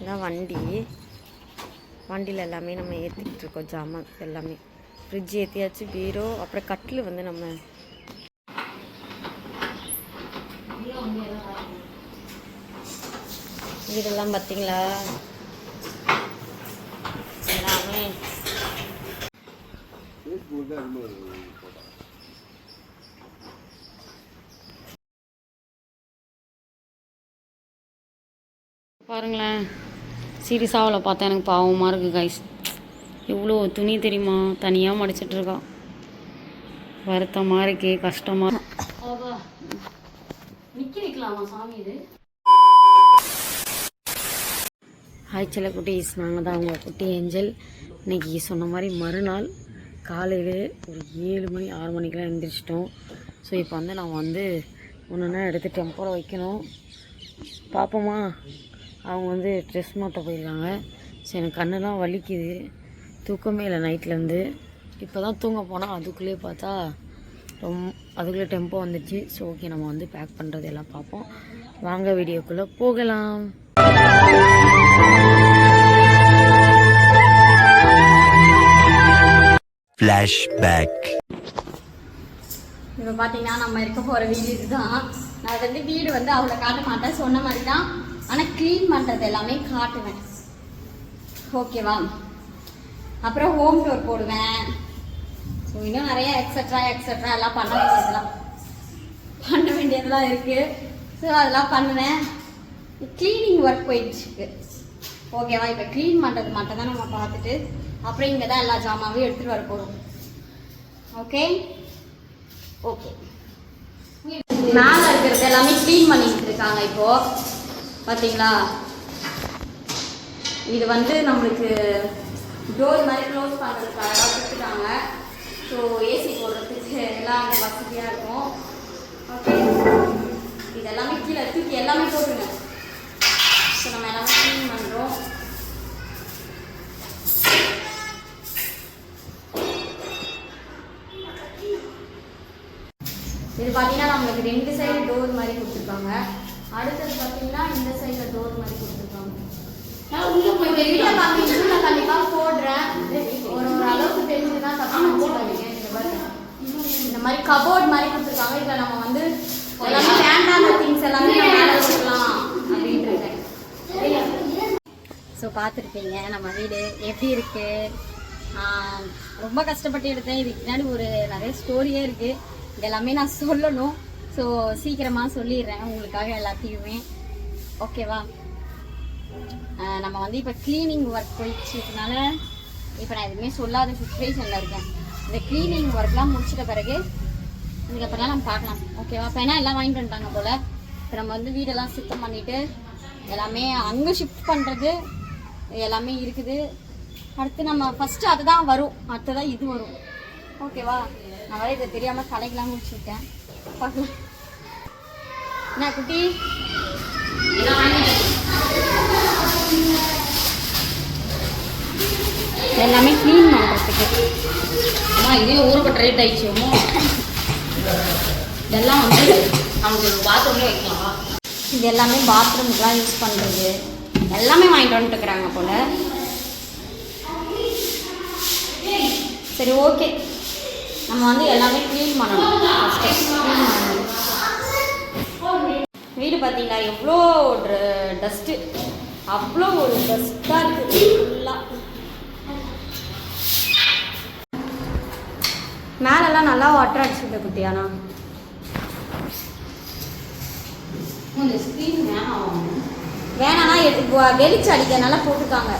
இதான் வண்டி. வண்டியில் எல்லாமே நம்ம ஏற்றிக்கிட்டு இருக்கோம் ஜாமான் எல்லாமே. ஃப்ரிட்ஜ் ஏற்றியாச்சு பீரோ அப்புறம் கட்டில் வந்து நம்ம வீடெல்லாம் பார்த்தீங்களா எல்லாமே. பாருங்களேன். சீரியஸாக அவளை பார்த்தா எனக்கு பாவமாக இருக்குது கைஸ் இவ்வளோ துணி தெரியுமா? தனியாக மடிச்சிட்ருக்கா வருத்தமாக இருக்கே கஷ்டமாக நிற்க வைக்கலாமா சாமி இது? ஹாய் செல்ல குட்டீஸ் நாங்கள் தான் உங்கள் குட்டி ஏஞ்சல். இன்னைக்கு சொன்ன மாதிரி மறுநாள் காலையில் ஒரு ஏழு மணி ஆறு மணிக்கெலாம் எழுந்திரிச்சிட்டோம் ஸோ இப்போ வந்து நான் வந்து ஒன்று எடுத்து டெம்போவில் வைக்கணும். பார்ப்போமா அவங்க வந்து ட்ரெஸ் மாற்ற போயிருக்காங்க. ஸோ எனக்கு கண்ணெல்லாம் வலிக்குது. தூக்கமே இல்லை நைட்லேருந்து இப்போ தான் தூங்க போனால் அதுக்குள்ளேயே பார்த்தா ரொம்ப அதுக்குள்ளே டெம்போ வந்துடுச்சு ஸோ ஓகே நம்ம வந்து பேக் பண்ணுறது எல்லாம் பார்ப்போம். வாங்க வீடியோக்குள்ளே போகலாம். Flashback. இப்போ பார்த்தீங்கன்னா நம்ம இருக்க போகிற வீடு இதுதான். நான் வந்து வீடு வந்து அவ்வளோ காட்ட மாட்டேன். சொன்ன மாதிரி தான் ஆனால் க்ளீன் பண்ணுறது எல்லாமே காட்டுவேன். ஓகேவா அப்புறம் ஹோம் டோர் போடுவேன். ஸோ இன்னும் நிறைய எக்ஸட்ரா எக்ஸட்ரா எல்லாம் பண்ண வேண்டியதெல்லாம் பண்ண வேண்டியதெல்லாம் இருக்குது ஸோ அதெல்லாம் பண்ணுவேன். க்ளீனிங் ஒர்க் போயிட்டுருக்கு. ஓகேவா இப்போ க்ளீன் பண்ணுறது மட்டும் தான் நம்ம பார்த்துட்டு அப்புறம் இங்கே தான் எல்லா ஜாமாவையும் எடுத்துகிட்டு வர போகிறோம் ஓகே ஓகே மேலே இருக்கிறது எல்லாமே க்ளீன் பண்ணிக்கிட்டு இருக்காங்க இப்போது பார்த்தீங்களா இது வந்து நம்மளுக்கு டோர் மாதிரி க்ளோஸ் பண்ணுறதுக்காக கொடுத்துட்டாங்க. ஸோ ஏசி போடுறதுக்கு எல்லாம் அங்கே வசதியாக இருக்கும். ஓகே இது எல்லாமே கீழே தூக்கி எல்லாமே போட்டுங்க ஸோ நம்ம எல்லாமே க்ளீன் பண்ணுறோம் இது பார்த்தீங்கன்னா நம்மளுக்கு ரெண்டு சைடு டோர் மாதிரி கொடுத்துருக்காங்க. அடுத்தது பார்த்தீங்கன்னா இந்த சைடில் டோர் மாதிரி கொடுத்துருக்காங்க. இப்போ வெளியில் பார்த்தீங்கன்னா நான் கண்டிப்பாக போடுறேன். ஒரு ஒரு அளவுக்கு தெரிஞ்சுதான் தப்பாக இந்த மாதிரி. கபோர்ட் மாதிரி கொடுத்துருக்காங்க. இதில் நம்ம வந்து எல்லாமே வேண்டாத திங்ஸ் எல்லாமே நம்ம அப்படின்ட்டு இருக்கேன். ஸோ பார்த்துருப்பீங்க. நம்ம வீடு எப்படி இருக்கு? ரொம்ப கஷ்டப்பட்டு எடுத்தேன். இதுக்கு பின்னாடி ஒரு நிறைய ஸ்டோரியே இருக்கு. இது எல்லாமே நான் சொல்லணும். ஸோ சீக்கிரமாக சொல்லிடுறேன். உங்களுக்காக எல்லாத்தையுமே. ஓகேவா நம்ம வந்து இப்போ க்ளீனிங் ஒர்க் போயிடுச்சதுனால இப்போ நான் எதுவுமே சொல்லாத சுச்சுவேஷனில் இருக்கேன். இந்த க்ளீனிங் ஒர்க்லாம் முடிச்சிட்ட பிறகு இதுக்கப்புறம் நம்ம பார்க்கலாம். ஓகேவா இப்போ என்ன எல்லாம் வாங்கிட்டு வந்துட்டாங்க போல்? இப்போ நம்ம வந்து வீடெல்லாம் சுத்தம் பண்ணிவிட்டு எல்லாமே அங்கே ஷிஃப்ட் பண்ணுறது எல்லாமே இருக்குது. அடுத்து நம்ம ஃபஸ்ட்டு அதுதான் வரும். அடுத்ததான் இது வரும். ஓகேவா நான் வேறு இதை தெரியாமல் கலைக்கெலாம் முடிச்சுட்டேன் பார்க்கலாம் என்ன குட்டி? எல்லாமே க்ளீன் பண்ணுறதுக்கு அம்மா இதே ஊறுபட்ட ரேட் ஆயிடுச்சு இதெல்லாம் வந்து நமக்கு பாத்ரூம்லேயே வைக்கலாம். இது எல்லாமே பாத்ரூமுக்குலாம் யூஸ் பண்ணுறது எல்லாமே வாங்கிட்டு வந்துட்டுருக்குறாங்க போல். சரி ஓகே நம்ம வந்து எல்லாமே க்ளீன் பண்ணணும். ஃபஸ்ட்டே க்ளீன் பண்ணணும் வீடு பார்த்தீங்களா எவ்வளோ டஸ்ட்டு அவ்வளோ ஒரு டஸ்ட்டாக இருக்குது. ஃபுல்லாக மேலெல்லாம் நல்லா வாட்டர் அடிச்சுட்டு குட்டியானா வேணாம்னா வெளிச்சம் அடிக்கிறதுனால போட்டுருக்காங்க.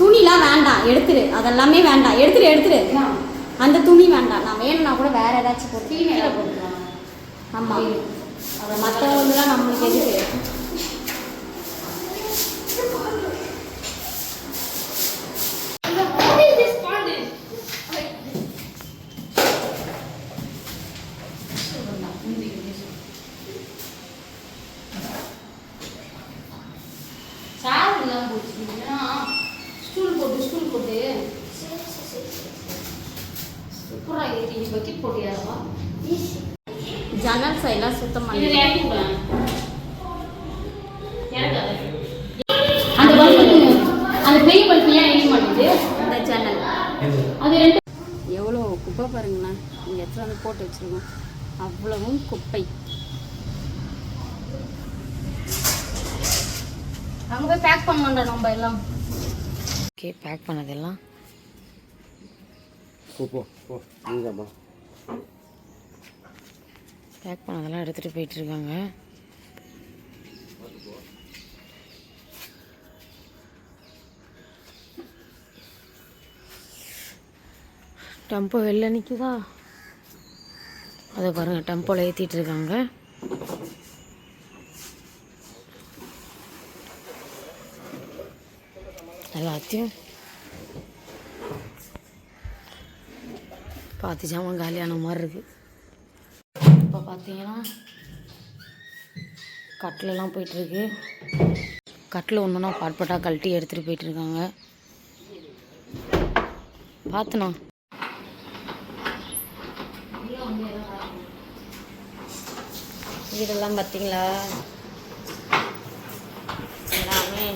துணிலாம் வேண்டாம். எடுத்துரு. அதெல்லாமே வேண்டாம். எடுத்துரு எடுத்துரு. அந்த துணி வேண்டாம். நான் வேணும்னா கூட வேற ஏதாச்சும் போட்டு கீழே போட்டுக்கலாம். ஆமாம் அதை மற்றவங்களாம் நம்மளுக்கு எதுக்கு சேர் இல்லாமல் போச்சு ஏன்னா ஸ்டூல் போட்டு ஸ்டூல் போட்டு சூப்பராக ஏறி பக்கெட் போட்டியாரவா ஜன்னல் சைடெலாம் சுத்தம் இது பண்ணி இறக்கி விடலாம் இறக்காத அந்த அந்த பெரிய பல்ப் ஏன் எரிய மாட்டேங்குது இந்த சேனல் அது ரெண்டு எவ்வளோ குப்பை பாருங்கண்ணா இங்கே எடுத்து வந்து போட்டு வச்சிருக்கோம் அவ்வளவும் குப்பை அங்கே போய் பேக் பண்ணோம்டா நம்ம எல்லாம் ஓகே பேக் பண்ணதெல்லாம் போ போ போ. நீங்கம்மா பேக் பண்ணதெல்லாம் எடுத்துகிட்டு போயிட்டுருக்காங்க. டெம்போ வெளில நிற்குதா அதை பாருங்கள் டெம்போவில் ஏற்றிட்டு இருக்காங்க. எல்லாத்தையும் பார்த்து ஜாமான் காலியான மாதிரி இருக்குது இப்போ பார்த்தீங்கன்னா கட்டிலெல்லாம் போயிட்டுருக்கு. கட்டில் ஒன்றுனா பாட்பட்டாக கழட்டி எடுத்துகிட்டு போயிட்டுருக்காங்க. பார்த்துண்ணா வீடெல்லாம் பார்த்தீங்களா எல்லாமே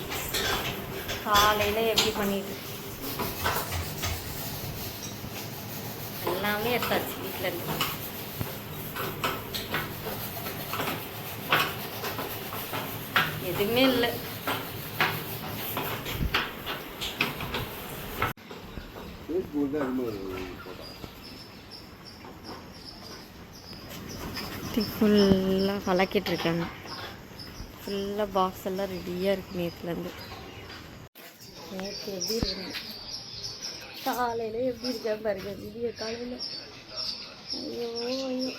காலையில் எப்படி பண்ணிட்டு எல்லாமே எடுத்தாச்சு வீட்டில் இருந்து. எதுவுமே இல்லை. ஃபுல்லாக கலக்கிட்டு இருக்காங்க. ஃபுல்லாக பாக்ஸ் எல்லாம் ரெடியாக இருக்கு நேற்றுலேருந்து நேற்று எப்படி இருக்கு காலையில் எப்படி இருக்கேன் பாருங்க. விடிய காலையில். ஐயோ ஐயோ.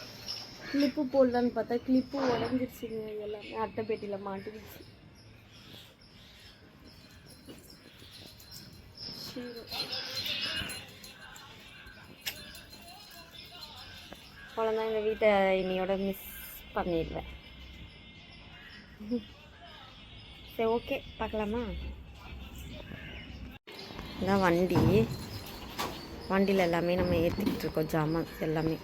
கிளிப்பு போடலான்னு பார்த்தா கிளிப்பு உடஞ்சிருச்சுங்க எல்லாமே. அட்டை பெட்டியில் மாட்டிடுச்சு சரி. அவ்வளோதான் இந்த வீட்டை இன்னையோட மிஸ் பண்ணிடுவேன். சரி ஓகே பார்க்கலாமா? இதான் வண்டி. வண்டியில் எல்லாமே நம்ம ஏற்றிக்கிட்டு இருக்கோம் ஜாமான் எல்லாமே.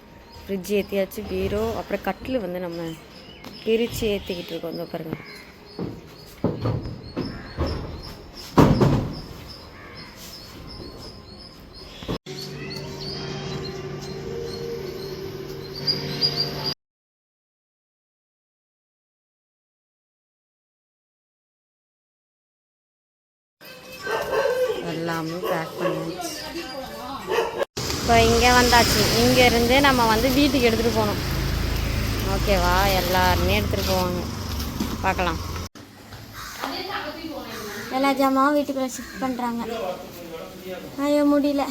ஃப்ரிட்ஜ் ஏற்றியாச்சு பீரோ அப்புறம் கட்டில் வந்து நம்ம பிரித்து ஏற்றிக்கிட்டு இருக்கோம் இந்த பாருங்கள் வந்தாச்சு இங்கே இருந்து நம்ம வந்து வீட்டுக்கு எடுத்துகிட்டு போகணும். ஓகேவா? எல்லாருமே எடுத்துகிட்டு போவாங்க. பார்க்கலாம். எல்லா ஜாமாவும் வீட்டுக்குள்ள ஷிஃப்ட் பண்ணுறாங்க ஐயோ முடியல.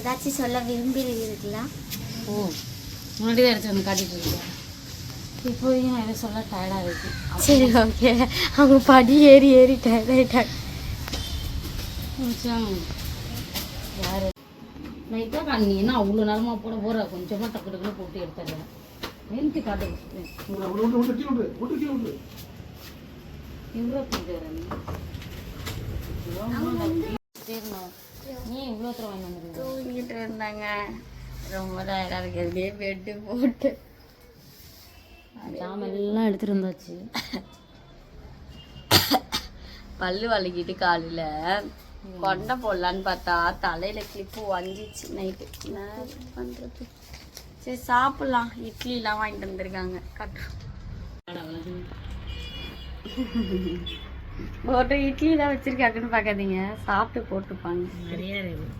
ஏதாச்சும் சொல்ல விரும்புகிறீர்களா? ஓ முன்னாடி தான் எடுத்து வந்து காட்டிட்டு இருக்கேன் இப்போதைக்கு நான் எதுவும் சொல்ல டயர்டாக இருக்கு. சரி ஓகே அவங்க படி ஏறி ஏறி டயர்ட் ஆயிட்டாங்க. கொஞ்சம் யார்? நைட்டாக காணி என்ன அவ்வளோ நேரமாக போட போகிற கொஞ்சமாக டக்கு டக்குன்னு போட்டு எடுத்துடுறேன். எனக்கு காட்டு இவ்வளோ போட்டுறேன் நீ? இவ்வளோ தூரம் வாங்கி வந்துருங்க தூங்கிட்டு இருந்தாங்க. ரொம்ப டயர்டாக இருக்கிறதே பெட்டு போட்டு. ஜாமான் எல்லாம் எடுத்துட்டு வந்தாச்சு. பல்லு வலிக்கிட்டு காலையில் கொண்டை போடலான்னு பார்த்தா தலையில கிளிப்பு வஞ்சிச்சு நைட்டு என்ன பண்ணுறது சரி சாப்பிட்லாம். இட்லிலாம் வாங்கிட்டு வந்திருக்காங்க. கட்டுறோம் போட்டு இட்லி தான் வச்சிருக்காங்கன்னு பார்க்காதீங்க. சாப்பிட்டு போட்டுப்பாங்க. நிறைய இருக்குது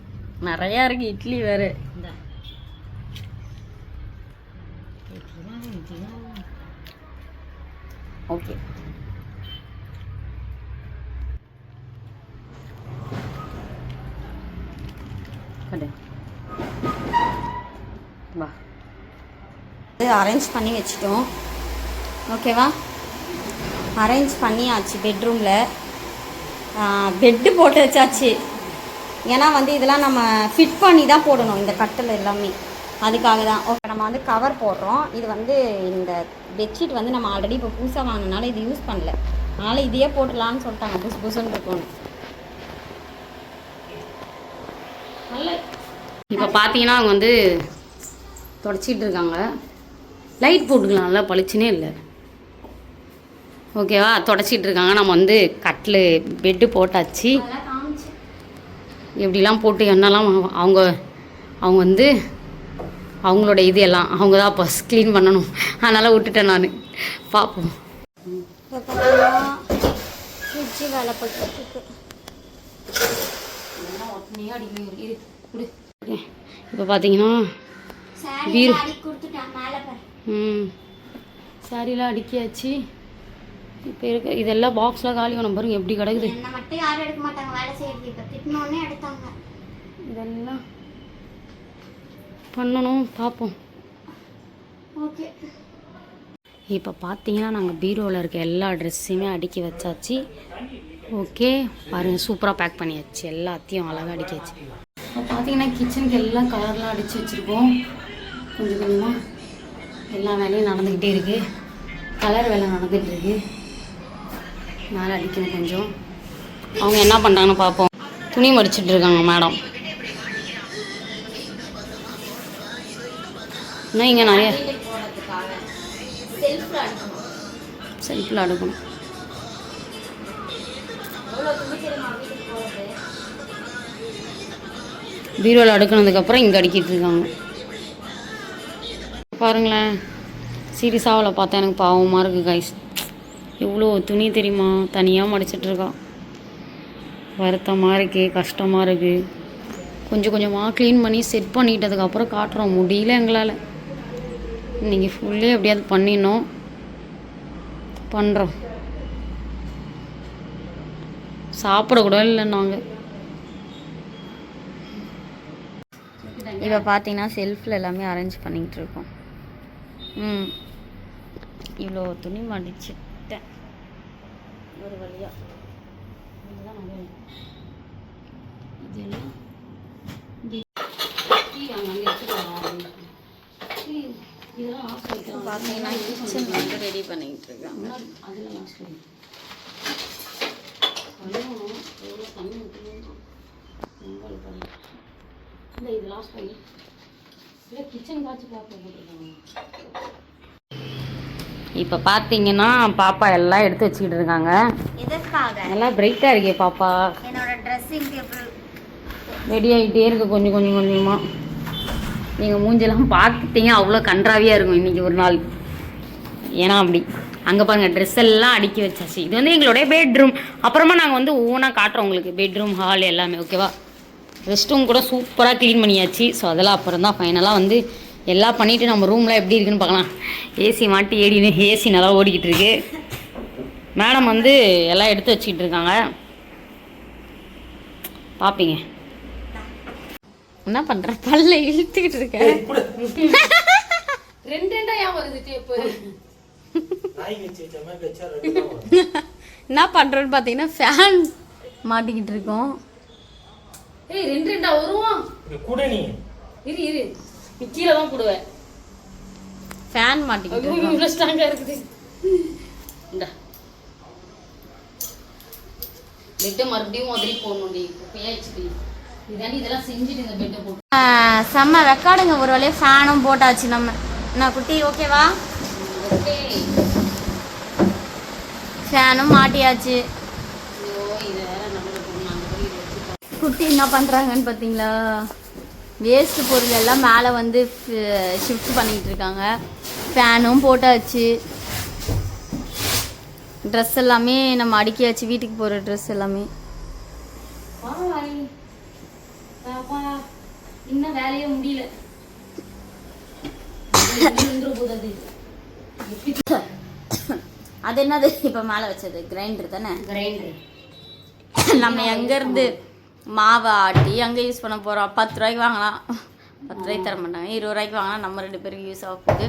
நிறையா இருக்கு. இட்லி வேறு. இந்த. ஓகே வா. அரேஞ்ச் பண்ணி வச்சிட்டோம். ஓகேவா அரேஞ்ச் பண்ணியாச்சு பெட்ரூமில் பெட்டு போட்டு வச்சாச்சு. ஏன்னா வந்து இதெல்லாம் நம்ம ஃபிட் பண்ணி தான் போடணும் இந்த கட்டில் எல்லாமே. அதுக்காக தான். ஓகே நம்ம வந்து கவர் போடுறோம். இது வந்து இந்த பெட்ஷீட் வந்து நம்ம ஆல்ரெடி இப்போ புதுசாக வாங்கினால இது யூஸ் பண்ணல. அதனால் இதையே போட்டுடலான்னு சொல்லிட்டாங்க. புதுசு புதுசுன்னு இருக்கும்னு. இப்போ பார்த்தீங்கன்னா அவங்க வந்து தொடச்சிக்கிட்டு இருக்காங்க. லைட் போட்டுக்கலாம்ல பளிச்சுனே இல்லை. ஓகேவா தொடச்சிக்கிட்டு இருக்காங்க. நம்ம வந்து கட்டில் பெட்டு போட்டாச்சு. எப்படிலாம் போட்டு என்னெல்லாம் அவங்க அவங்க வந்து அவங்களோட இது எல்லாம் அவங்க தான் அப்போ க்ளீன் பண்ணணும். அதனால் விட்டுட்டேன் நான். பார்ப்போம் ஃப்ரிட்ஜு வேலை இப்போ பார்த்தீங்கன்னா பீரோ. ம் சாரிலாம் அடுக்கியாச்சு. இப்போ இருக்க இதெல்லாம் பாக்ஸ்லாம் காலி பண்ண பாருங்க எப்படி கிடக்குது. இதெல்லாம் பண்ணணும் பார்ப்போம். ஓகே. இப்போ பார்த்தீங்கன்னா நாங்கள் பீரோவில் இருக்க எல்லா ட்ரெஸ்ஸையுமே அடுக்கி வச்சாச்சு. ஓகே பாருங்கள் சூப்பராக பேக் பண்ணியாச்சு. எல்லாத்தையும் அழகாக அடிக்காச்சு இப்போ பார்த்தீங்கன்னா கிச்சனுக்கு எல்லாம் கலர்லாம் அடித்து வச்சுருக்கோம். கொஞ்சம் கொஞ்சமாக எல்லா வேலையும் நடந்துக்கிட்டே இருக்குது கலர் வேலை நடந்துகிட்டு இருக்கு. மேலே அடிக்கணும் கொஞ்சம். அவங்க என்ன பண்ணுறாங்கன்னு பார்ப்போம். துணி மடிச்சிட்டு இருக்காங்க மேடம் இன்னும் இங்கே நிறைய செல்ஃபில் அடிக்கணும் பீரோவில் அடுக்கினதுக்கப்புறம் இங்கே அடிக்கிட்டு இருக்காங்க. பாருங்களேன். சீரியஸாவில் பார்த்தா எனக்கு பாவமாக இருக்குது கைஸ் எவ்வளோ துணி தெரியுமா? தனியாக மடிச்சிட்ருக்கா. வருத்தமாக இருக்குது கஷ்டமாக இருக்குது கொஞ்சம் கொஞ்சமாக க்ளீன் பண்ணி செட் பண்ணிக்கிட்டதுக்கப்புறம் காட்டுறோம். முடியல எங்களால். இன்றைக்கி ஃபுல்லே எப்படியாவது பண்ணிடணும். பண்ணுறோம் சாப்பிடக்கூட இல்லை நாங்கள் இப்போ பார்த்தீங்கன்னா செல்ஃபில் எல்லாமே அரேஞ்ச் பண்ணிக்கிட்டு இருக்கோம் ம். இவ்வளோ துணி மடிச்சிட்டேன். ஒரு வழியா. இதுதான் நல்ல வழி. இதெல்லாம் இங்க- கீழே அங்க அங்க எடுத்துட்டு வா. அப்படின்னு. கீழே இதெல்லாம் லாஸ்ட் வைக்கலாம் பார்த்தீங்கன்னா கிச்சன் வந்து ரெடி பண்ணிக்கிட்டு இருக்காங்க. அதில் இல்லை இது லாஸ்ட் வை இல்லை கிச்சன் காய்ச்சி பார்க்க போட்டுருக்காங்க இப்போ பார்த்தீங்கன்னா பாப்பா எல்லாம் எடுத்து வச்சுக்கிட்டு இருக்காங்க. நல்லா பிரைட்டாக இருக்கே பாப்பா. என்னோட ட்ரெஸ்ஸிங் டேபிள் ரெடி ஆகிட்டே இருக்கு கொஞ்சம் கொஞ்சம் கொஞ்சமாக நீங்கள் மூஞ்செல்லாம் பார்த்துட்டீங்க அவ்வளோ கன்றாவியாக இருக்கும் இன்றைக்கி ஒரு நாள். ஏன்னா அப்படி. அங்கே பாருங்கள் ட்ரெஸ் எல்லாம் அடுக்கி வச்சாச்சு. இது வந்து எங்களுடைய பெட்ரூம் அப்புறமா நாங்கள் வந்து ஓனாக காட்டுறோம் உங்களுக்கு. பெட்ரூம் ஹால் எல்லாமே ஓகேவா ரெஸ்ட் ரூம் கூட சூப்பராக க்ளீன் பண்ணியாச்சு. ஸோ அதெல்லாம் அப்புறம் தான் ஃபைனலாக வந்து எல்லாம் பண்ணிவிட்டு நம்ம ரூமில் எப்படி இருக்குன்னு பார்க்கலாம். ஏசி மாட்டி ஏடினு ஏசி நல்லா ஓடிக்கிட்டு இருக்கு. மேடம் வந்து எல்லாம் எடுத்து வச்சுக்கிட்டு இருக்காங்க. பார்ப்பீங்க என்ன பண்ணுற பல்ல இழுத்துக்கிட்டு இருக்க. ரெண்டு ரெண்டா ஏன் வருது டேப்பு என்ன பண்ணுறோன்னு பார்த்தீங்கன்னா ஃபேன் மாட்டிக்கிட்டு இருக்கோம். ஏய் ரெண்டு ரெண்டா வருவோம் கூட நீ. இரு இரு. நீ கீழே தான் போடுவேன் ஃபேன் மாட்டிக்கிட்டு இவ்வளோ ஸ்ட்ராங்காக இருக்குது. இந்த. பெட்டை மறுபடியும் உதறி போடணும்டி. ஆ, செம்ம ரெக்கார்டுங்க ஒரு வழியாக ஃபேனும் போட்டாச்சு நம்ம. என்ன குட்டி ஓகேவா ஓகே ஃபேனும் மாட்டியாச்சு ஐயோ இது வேற நம்மளுக்கு போடணும் அந்த மாதிரி இதை வச்சு குட்டி என்ன பண்ணுறாங்கன்னு பார்த்தீங்களா வேஸ்ட் பொருள் எல்லாம் மேலே வந்து ஷிஃப்ட் பண்ணிக்கிட்டு இருக்காங்க. ஃபேனும் போட்டாச்சு. ட்ரெஸ் எல்லாமே நம்ம அடுக்கியாச்சு. வீட்டுக்கு போகிற ட்ரெஸ் எல்லாமே. இன்னும் வேலையே முடியல. அது என்னது? இப்போ மேலே வச்சது. கிரைண்டர் தானே? கிரைண்டர் நம்ம எங்கேருந்து மாவை ஆட்டி அங்கே யூஸ் பண்ண போகிறோம் பத்து ரூபாய்க்கு வாங்கலாம். பத்து ரூபாய்க்கு தர மாட்டாங்க. இருபது ரூபாய்க்கு வாங்கலாம் நம்ம ரெண்டு பேருக்கு யூஸ் ஆக போகுது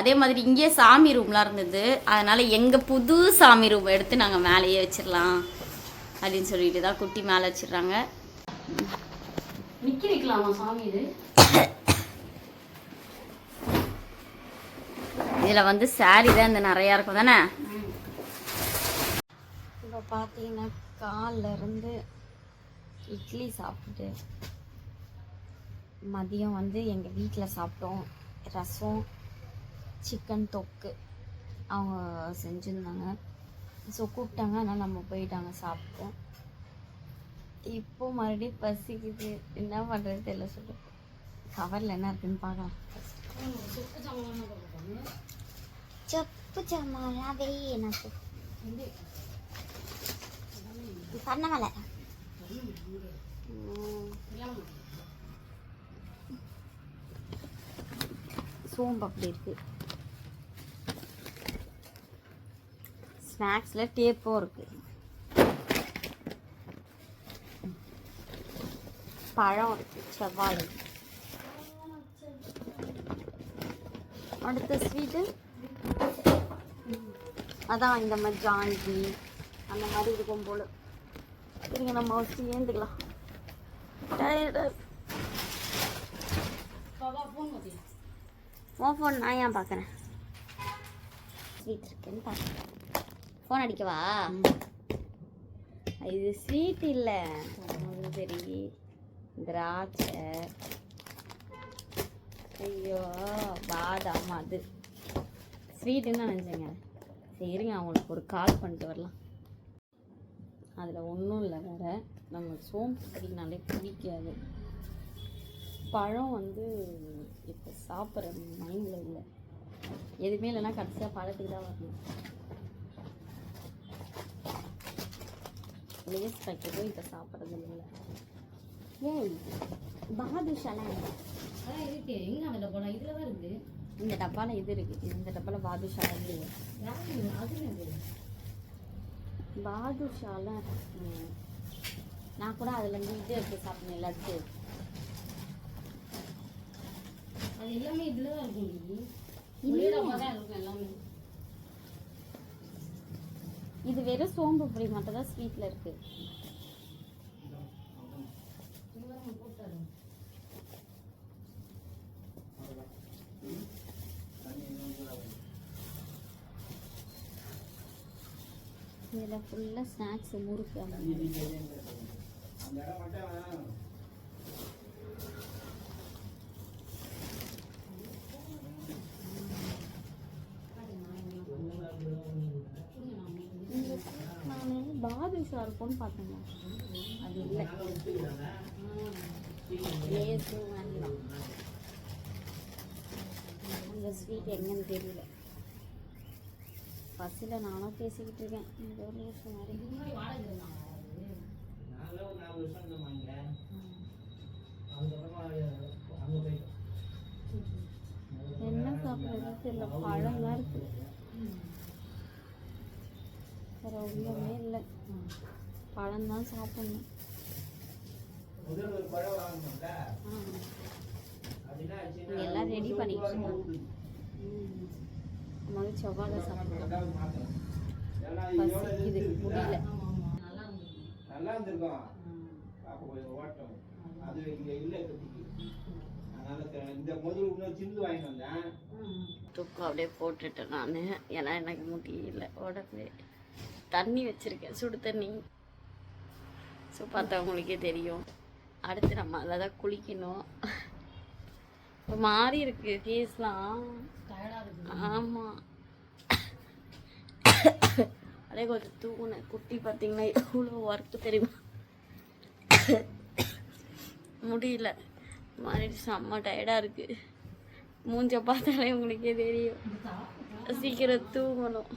அதே மாதிரி இங்கேயே சாமி ரூம்லாம் இருந்தது. அதனால் எங்கள் புது சாமி ரூம் எடுத்து நாங்கள் மேலேயே வச்சிடலாம் அப்படின்னு சொல்லிட்டு தான் குட்டி மேலே வச்சிடுறாங்க. நிக்க வைக்கலாமா சாமி இது? இதில் வந்து saree தான் இந்த நிறையா இருக்கும் தானே? இப்போ பார்த்தீங்கன்னா காலில் இருந்து இட்லி சாப்பிட்டு மதியம் வந்து எங்கள் வீட்டில் சாப்பிட்டோம். ரசம் சிக்கன் தொக்கு அவங்க செஞ்சுருந்தாங்க. ஸோ கூப்பிட்டாங்க. ஆனால் நம்ம போயிட்டாங்க சாப்பிட்டோம். இப்போ மறுபடியும் பசிக்குது. என்ன பண்ணுறது தெரியல சொல்லு கவரில் என்ன இருக்குன்னு பார்க்கலாம். செப்பு சாமான் வேணும் பண்ண வேலை. சோம்பு அப்படி இருக்கு ஸ்நாக்ஸில் டேப்பும் இருக்கு. பழம் இருக்கு செவ்வாழை. அடுத்த ஸ்வீட்டு அதான் இந்த மாதிரி ஜாங்கி அந்த மாதிரி இருக்கும் போல. சரிங்க நம்ம ஃபஸ்ட்டு ஏந்துக்கலாம். உன் ஃபோன் நான் ஏன் பார்க்குறேன் ஸ்வீட் இருக்குன்னு பார்க்குறேன் ஃபோன் அடிக்கவா? இது ஸ்வீட் இல்லை. சரி. திராட்சை. ஐயோ பாதாம் அது. ஸ்வீட்டுன்னு நினச்சேங்க. சரி இருங்க அவங்களுக்கு ஒரு கால் பண்ணிட்டு வரலாம். அதில் ஒன்றும் இல்லை வேற. நம்ம சோம்பு கறினாலே பிடிக்காது பழம் வந்து இப்போ சாப்பிட்ற மைண்டில் இல்லை. எதுவுமே இல்லைன்னா கடைசியாக பழத்துக்கு தான் வரணும். லேஸ் பாக்கெட்டும் இப்போ சாப்பிட்றது இல்லை. ஏய் பாதுஷாலாம் அதான் இருக்கு. எங்க அந்த போனா இதுல தான் இருக்கு. இந்த டப்பாவில் இது இருக்குது இந்த டப்பாவில் பாதுஷா இல்லையே அது பாதுஷாலாம். நான் கூட அதில் இருந்து இது எடுத்து சாப்பிட்டேன் லட்டு அது எல்லாமே இதுல தான் இருக்கும் நீ. உள்ளிடமா தான் இருக்கும் எல்லாமே. இது வெறும் சோம்பு பொடி மட்டும் தான் ஸ்வீட்டில் இருக்குது இதில் ஃபுல்லாக ஸ்நாக்ஸ் முறுக்கு. நான் பாதுஷா இருக்கும்னு பார்த்தேங்க. அது இல்லை. வேண்டாம். அந்த ஸ்வீட் எங்கன்னு தெரியல. பஸ்ஸில் நானும் பேசிக்கிட்டு இருக்கேன். இந்த ஒரு நிமிஷம் மாதிரி என்ன சாப்பிட்றது தெரியல. பழம் தான் இருக்கு. வேற ஒன்றுமே இல்லை. பழம் தான் சாப்பிடணும். எல்லாம் ரெடி பண்ணிக்கிட்டு இருக்காங்க ம். நம்ம வந்து செவ்வாழை சாப்பிடலாம் பசிக்குது முடியல. நல்லா இருந்திருக்கும். ஓட்டம். அது இங்க இல்ல அதனால தூக்கம் அப்படியே போட்டுட்டேன் நான். ஏன்னா எனக்கு முடியல உடம்பு. தண்ணி வச்சுருக்கேன் சுடு தண்ணி. ஸோ பார்த்தவங்களுக்கே தெரியும். அடுத்து நம்ம அதில் தான் குளிக்கணும். இப்போ மாறி இருக்கு ஃபேஸ்லாம். ஆமாம் அப்படியே கொஞ்சம் தூங்குனேன். குட்டி பார்த்தீங்கன்னா எவ்வளோ ஒர்க்கு தெரியுமா? முடியல. மாதிரி செம்ம டயர்டாக இருக்குது மூஞ்ச பார்த்தாலே உங்களுக்கே தெரியும். சீக்கிரம் தூங்கணும்.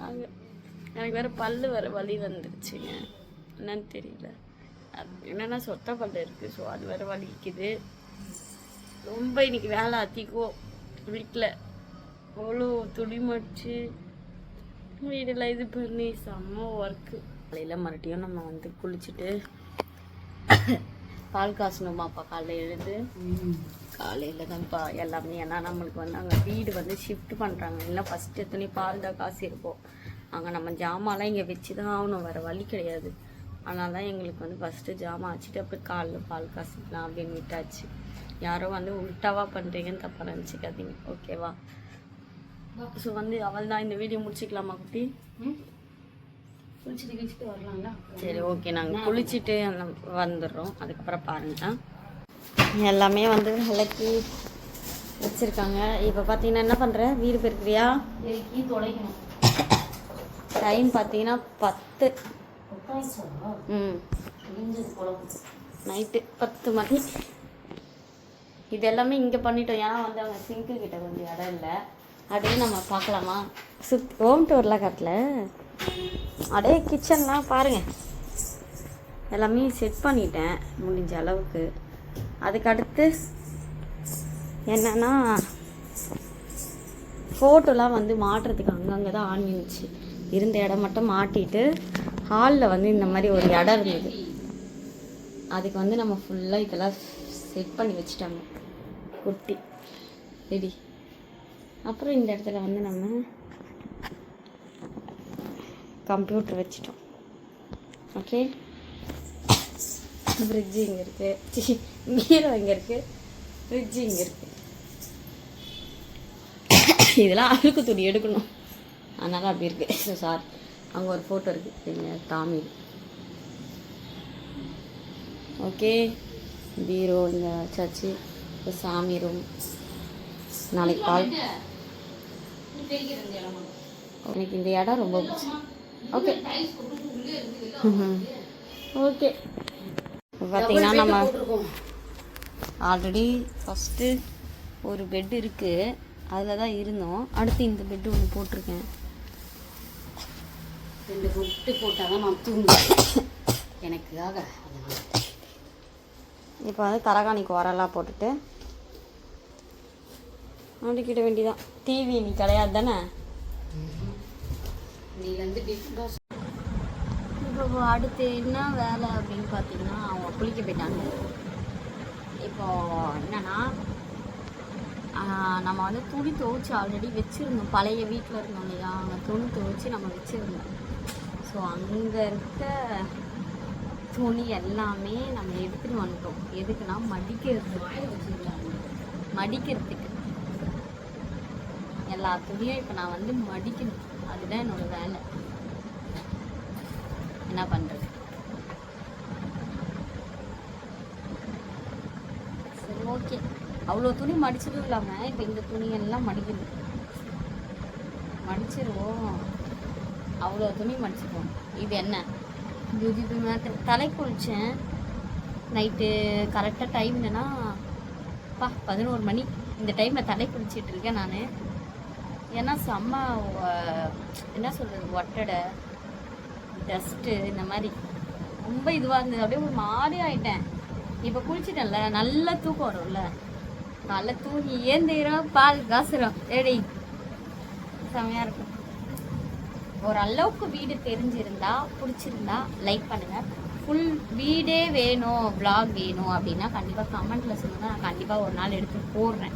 நாங்கள் எனக்கு வேறு பல்லு வேறு வலி வந்துருச்சுங்க. என்னன்னு தெரியல. அது என்னென்னா சொத்த பல்லு இருக்குது ஸோ அது வேறு வலிக்குது. ரொம்ப இன்னைக்கு வேலை அதிகம் வீட்டில் அவ்வளோ துணி மடிச்சு வீடெல்லாம் இது பண்ணி செம்ம ஒர்க்கு காலையில் மறுபடியும் நம்ம வந்து குளிச்சுட்டு பால் காசணுமாப்பா காலையில் எழுந்து. காலையில் தான்ப்பா எல்லாமே ஏன்னா நம்மளுக்கு வந்து அங்கே வீடு வந்து ஷிஃப்ட் பண்ணுறாங்க இல்லை ஃபஸ்ட்டு எத்தனை பால் தான் காசு இருக்கும். அங்கே நம்ம ஜாமான்லாம் இங்கே வச்சு தான் ஆகணும் வேறு வழி கிடையாது. அதனால தான் எங்களுக்கு வந்து ஃபஸ்ட்டு ஜாமான் வச்சுட்டு அப்புறம் காலில் பால் காசுக்கலாம் அப்படின்னு விட்டாச்சு யாரோ வந்து உல்ட்டாவா பண்ணுறீங்கன்னு தப்பாக நினச்சிக்காதீங்க. ஓகேவா? ஸோ வந்து அவள் தான் இந்த வீடியோ முடிச்சுக்கலாமா குட்டி? குளிச்சுட்டு கிழிச்சிட்டு வரலாம்ல? சரி ஓகே நாங்கள் குளிச்சுட்டு அந்த வந்துடுறோம். அதுக்கப்புறம் பாருங்க. எல்லாமே வந்து விளக்கி வச்சுருக்காங்க. இப்போ பார்த்தீங்கன்னா என்ன பண்ணுற வீடு பெருக்கிறியா? பெருக்கி துடைக்கணும். டைம் பார்த்தீங்கன்னா பத்து. ம். நைட்டு பத்து மணி. இது எல்லாமே இங்கே பண்ணிட்டோம். ஏன்னா வந்து அவங்க சிங்க்கு கிட்ட கொஞ்சம் இடம் இல்லை. அப்படியே நம்ம பார்க்கலாமா? சுத் ஹோம் டூர்லாம் கட்டல. அப்படியே கிச்சன்லாம் பாருங்க. எல்லாமே செட் பண்ணிட்டேன் முடிஞ்ச அளவுக்கு. அதுக்கடுத்து என்னன்னா ஃபோட்டோலாம் வந்து மாட்டுறதுக்கு அங்கங்கே தான் ஆன் இருந்துச்சு. இருந்த இடம் மட்டும் மாட்டிட்டு ஹாலில் வந்து இந்த மாதிரி ஒரு இடம் இருந்தது. அதுக்கு வந்து நம்ம ஃபுல்லாக இதெல்லாம் செட் பண்ணி வச்சுட்டாங்க. குட்டி. ரெடி. அப்புறம் இந்த இடத்துல வந்து நம்ம கம்ப்யூட்டர் வச்சிட்டோம். ஓகே ஃப்ரிட்ஜு இங்கே இருக்குது பீரோ இங்கே இருக்குது ஃப்ரிட்ஜு இங்கே இருக்குது இதெல்லாம் அழுக்கு துணி எடுக்கணும். அதனால் அப்படி இருக்குது ஸோ சார் அங்கே ஒரு ஃபோட்டோ இருக்குது எங்கள் டாமி ஓகே பீரோ இந்த சர்ச்சு இப்போ சாமி ரூம் நாளைக்கு பால். எனக்கு இந்த இடம் ரொம்ப பிடிச்சி. ஓகே. ஓகே. பார்த்தீங்கன்னா நம்ம ஆல்ரெடி ஃபஸ்ட்டு ஒரு பெட் இருக்குது அதில் தான் இருந்தோம். அடுத்து இந்த பெட்டு ஒன்று போட்டிருக்கேன். ரெண்டு பொட்டு போட்டால் தான் நான் தூங்குவேன். எனக்காக. அதனால இப்போ வந்து தரகாணிக்கு உரம்லாம் போட்டுட்டு அப்படிக்கிட வேண்டியதான் டிவி நீ கிடையாது தானே? வந்து இப்போ அடுத்து என்ன வேலை அப்படின்னு பார்த்தீங்கன்னா அவங்க குளிக்க போயிட்டாங்க. இப்போ என்னன்னா நம்ம வந்து துணி துவைச்சு ஆல்ரெடி வச்சுருந்தோம். பழைய வீட்டில் இருந்தோம் இல்லையா? அங்கே துணி துவைச்சு நம்ம வச்சுருந்தோம். ஸோ அங்கே இருக்க துணி எல்லாமே நம்ம எடுத்துகிட்டு வந்துட்டோம். எதுக்குன்னா மடிக்கிறதுக்கு. மடிக்கிறதுக்கு. எல்லா துணியும் இப்போ நான் வந்து மடிக்கணும். அதுதான் என்னோட வேலை. என்ன பண்ணுறது சரி ஓகே. அவ்வளோ துணி மடிச்சதும் இல்லாமல் இப்போ இந்த துணியெல்லாம் மடிக்கணும். மடிச்சிருவோம். அவ்வளோ துணி மடிச்சுப்போம் இது என்ன? இது இது தலை குளித்தேன் நைட்டு கரெக்டாக டைம் என்னன்னா பா பதினோரு மணி. இந்த டைமில் தலை குளிச்சிட்டு இருக்கேன் நான். ஏன்னா செம்ம என்ன சொல்கிறது ஒட்டடை டஸ்ட்டு இந்த மாதிரி. ரொம்ப இதுவாக இருந்தது. அப்படியே ஒரு மாதிரி ஆயிட்டேன். இப்போ குளிச்சிட்டேன்ல நல்ல தூக்கம் வரும்ல. காலைல தூங்கி ஏந்திரம் பால் காசுறோம். ஏடி செமையாக இருக்கும். ஓரளவுக்கு வீடு தெரிஞ்சிருந்தா பிடிச்சிருந்தா லைக் பண்ணுங்க. ஃபுல் வீடே வேணும் vlog வேணும் அப்படின்னா கண்டிப்பாக கமெண்ட்டில் சொல்லுங்கள் நான் கண்டிப்பாக ஒரு நாள் எடுத்து போடுறேன்.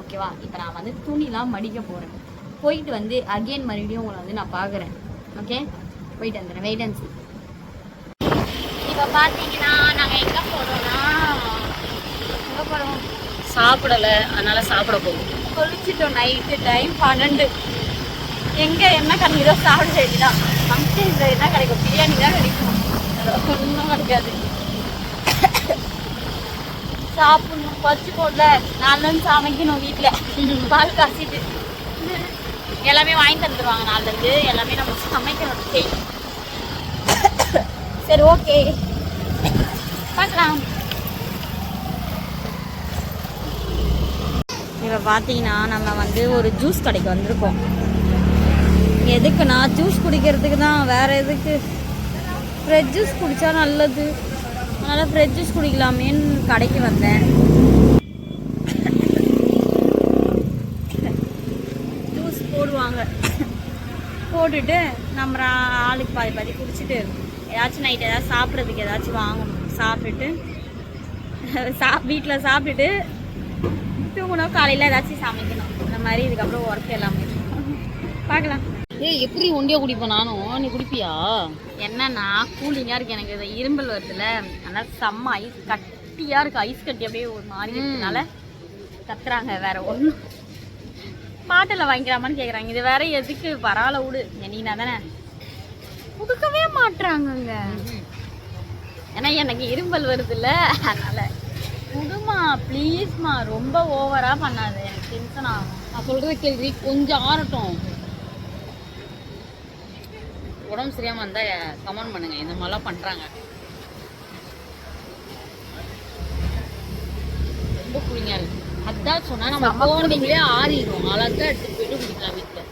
ஓகேவா இப்போ நான் வந்து துணிலாம் மடிக்க போகிறேன் போயிட்டு வந்து அகைன் மறுபடியும் உங்களை வந்து நான் பார்க்குறேன் ஓகே போயிட்டு வந்துடுறேன். Wait and see. இப்போ பார்த்தீங்கன்னா நாங்கள் எங்கே போகிறோம்னா எங்கே போகிறோம் சாப்பிடலை. அதனால சாப்பிட போகிறோம் குளிச்சிட்டோம் நைட்டு டைம் பன்னெண்டு. எங்கே என்ன கிடைக்குதோ சாப்பிட வேண்டியதான் இதில் என்ன கிடைக்கும்? பிரியாணி தான் கிடைக்கும். ஒன்றும் கிடைக்காது. சாப்பிடணும். பச்சு போடல. நாலுலேருந்து சமைக்கணும் வீட்டில். பால் காசிட்டு எல்லாமே வாங்கி தந்துடுவாங்க நாலுலேருந்து எல்லாமே நம்ம சமைக்கணும். செய்யணும் சரி ஓகே. பார்க்கலாம். இப்போ பார்த்தீங்கன்னா நம்ம வந்து ஒரு ஜூஸ் கடைக்கு வந்திருக்கோம். எதுக்கு? நான் ஜூஸ் குடிக்கிறதுக்கு தான் வேற எதுக்கு? ஃப்ரெஷ் ஜூஸ் குடித்தா நல்லது. அதனால் ஃப்ரெஷ் ஜூஸ் குடிக்கலாமேன்னு கடைக்கு வந்தேன். ஜூஸ் போடுவாங்க. போட்டுட்டு நம்ம ஆளுக்கு பாதி பாதி குடிச்சிட்டு ஏதாச்சும் நைட் ஏதாச்சும் சாப்பிட்றதுக்கு ஏதாச்சும் வாங்கணும். சாப்பிட்டுட்டு சா வீட்டில் சாப்பிட்டுட்டு தூங்கணும். காலையில் ஏதாச்சும் சமைக்கணும். இந்த மாதிரி இதுக்கப்புறம் ஒர்க் எல்லாமே. பார்க்கலாம். ஏய் எப்படி ஒண்டியா குடிப்பேன் நானும்? நீ குடிப்பியா? என்னன்னா கூலிங்காக இருக்கு எனக்கு இது இரும்பல் வருதுல்ல அதனால செம்ம ஐஸ் கட்டியாக இருக்கு. ஐஸ் கட்டி அப்படியே ஒரு மாதிரி இருக்கனால கத்துறாங்க வேற ஒன்றும் பாட்டில் வாங்கிக்கலாமான்னு கேட்குறாங்க இது வேற எதுக்கு? பரவாயில்ல விடு. என்னீனா தானே. கொடுக்கவே மாட்றாங்கங்க ஏன்னா எனக்கு இரும்பல் வருதுல்ல. அதனால. குடுமா ப்ளீஸ்மா ரொம்ப ஓவரா பண்ணாது. எனக்கு டென்ஷன் ஆகும். நான் சொல்றது கேள்வி. கொஞ்சம் ஆறட்டும். உடம்பு சரியாமல் இருந்தால் கமெண்ட் பண்ணுங்க. இந்த மாதிரிலாம் பண்ணுறாங்க ரொம்ப கூலிங்காக இருக்கு. அதான் சொன்னா நம்ம போனதுங்களே ஆறிடும் அழகா எடுத்து போயிட்டு குடிக்கலாம் வீட்டில்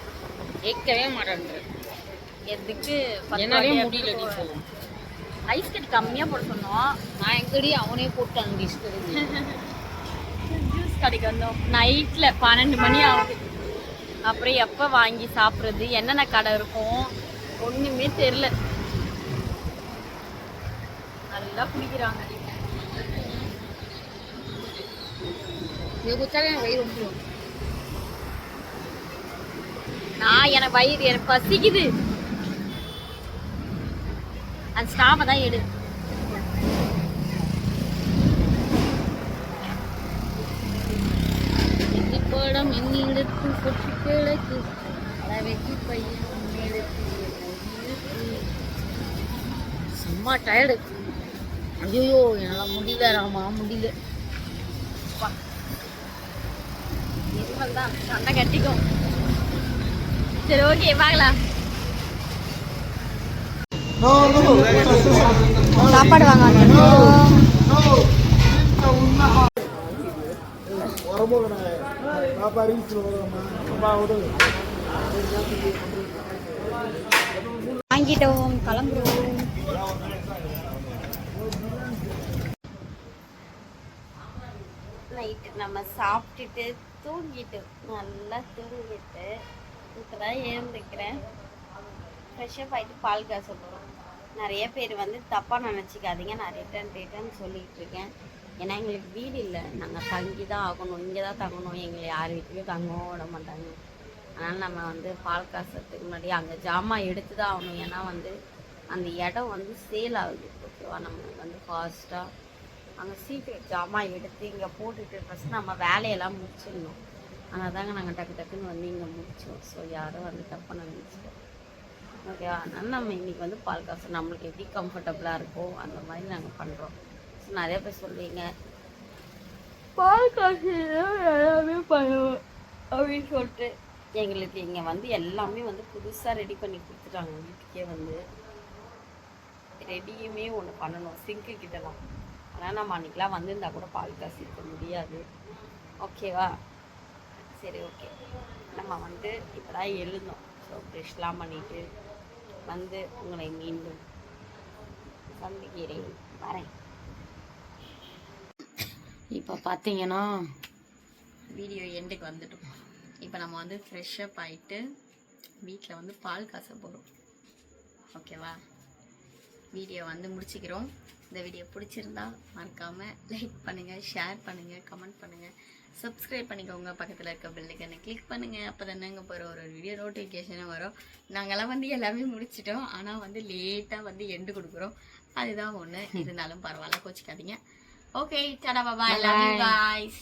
கேட்கவே மாட்டேன்ற எதுக்கு என்னாலே முடியல நீ போகும் ஐஸ் கட்டி கம்மியாக போட சொன்னோம். நான் எங்கடி அவனே போட்டு அந்த டிஷ் ஜூஸ் கடைக்கு வந்தோம். நைட்டில் பன்னெண்டு மணி ஆகுது. அப்புறம் எப்போ வாங்கி சாப்பிட்றது? என்னென்ன கடை இருக்கும்? ஒன்றுமே தெரில நல்லா குடிக்கிறாங்க இது குச்சாலே எனக்கு வயிறு விட்டுரும் நான் எனக்கு வயிறு எனக்கு பசிக்குது. அந்த ஸ்டாப்பை தான் எடு. படம் என்னிடத்து கொட்டி கிழக்கு வெற்றி பையன் உன்னிடத்து என்னை இருக்கு. செம்ம டயர்டு ஐயோ என்னால் முடியல ராமா முடியல. தான் சண்டை கட்டிக்கும். சரி ஓகே பார்க்கலாம். சாப்பாடு வாங்க. வாங்கிட்டோம் கிளம்புறோம். நைட்டு நம்ம சாப்பிட்டுட்டு தூங்கிட்டு நல்லா தூங்கிட்டு இப்போ தான் எழுந்துக்கிறேன் ஃப்ரெஷ்ஷப் ஆகிட்டு பால் காசு போகிறோம் நிறைய பேர் வந்து தப்பாக நினச்சிக்காதீங்க. நான் ரிட்டன் ரிட்டன் சொல்லிகிட்டு இருக்கேன். ஏன்னா எங்களுக்கு வீடு இல்லை. நாங்கள் தங்கி தான் ஆகணும். இங்கே தான் தங்கணும். எங்களை யார் வீட்லேயும் தங்கவும் விட மாட்டாங்க. அதனால் நம்ம வந்து பால் காசுறதுக்கு முன்னாடி அங்கே ஜாமான் எடுத்து தான் ஆகணும். ஏன்னா வந்து அந்த இடம் வந்து சேல் ஆகுது. ஓகேவா? நம்ம வந்து ஃபாஸ்ட்டாக அங்கே சீக்கிரம் ஜாமான் எடுத்து இங்கே போட்டுட்டு ஃபஸ்ட் நம்ம வேலையெல்லாம் முடிச்சிடணும். ஆனால் தாங்க நாங்கள் டக்கு டக்குன்னு வந்து இங்கே முடிச்சோம். ஸோ யாரும் வந்து தப்பாக நினச்சிட்டோம் ஓகேவா அதனால நம்ம இன்னைக்கு வந்து பால் காசு நம்மளுக்கு எப்படி கம்ஃபர்டபுளாக இருக்கோ அந்த மாதிரி நாங்கள் பண்ணுறோம் ஸோ நிறைய பேர் சொல்லுவீங்க பால் காசு எல்லாமே பண்ணுவோம் அப்படின்னு சொல்லிட்டு. எங்களுக்கு இங்கே வந்து எல்லாமே வந்து புதுசாக ரெடி பண்ணி கொடுத்துட்டாங்க வீட்டுக்கே வந்து. ரெடியுமே ஒன்று பண்ணணும். சிங்க்கு கிட்டலாம். ஆனால் நம்ம அன்றைக்கெலாம் வந்திருந்தா கூட பால் காசு இருக்க முடியாது. ஓகேவா? சரி ஓகே. நம்ம வந்து இப்போ தான் எழுந்தோம் ஸோ ப்ரெஷ்லாம் பண்ணிவிட்டு வந்து உங்களை மீண்டும் சந்திக்கிறேன். வரேன். இப்போ பார்த்தீங்கன்னா வீடியோ எண்டுக்கு வந்துட்டோம். இப்போ நம்ம வந்து ஃப்ரெஷ்ஷப் ஆகிட்டு வீட்டில் வந்து பால் காச போகிறோம் ஓகேவா? வீடியோ வந்து முடிச்சுக்கிறோம். இந்த வீடியோ பிடிச்சிருந்தா மறக்காமல் லைக் பண்ணுங்கள் ஷேர் பண்ணுங்கள் கமெண்ட் பண்ணுங்கள் சப்ஸ்கிரைப் பண்ணிக்கோங்க. பக்கத்தில் இருக்க பெல்லைக்கனை கிளிக் பண்ணுங்கள் அப்போ தானே இங்கே போகிற ஒரு வீடியோ நோட்டிஃபிகேஷனும் வரும். நாங்கள்லாம் வந்து எல்லாமே முடிச்சிட்டோம். ஆனால் வந்து லேட்டாக வந்து எண்டு கொடுக்குறோம். அதுதான் ஒன்று இருந்தாலும் பரவாயில்ல கோச்சிக்காதீங்க. ஓகே டாடா பாபா எல்லாமே பாய்ஸ்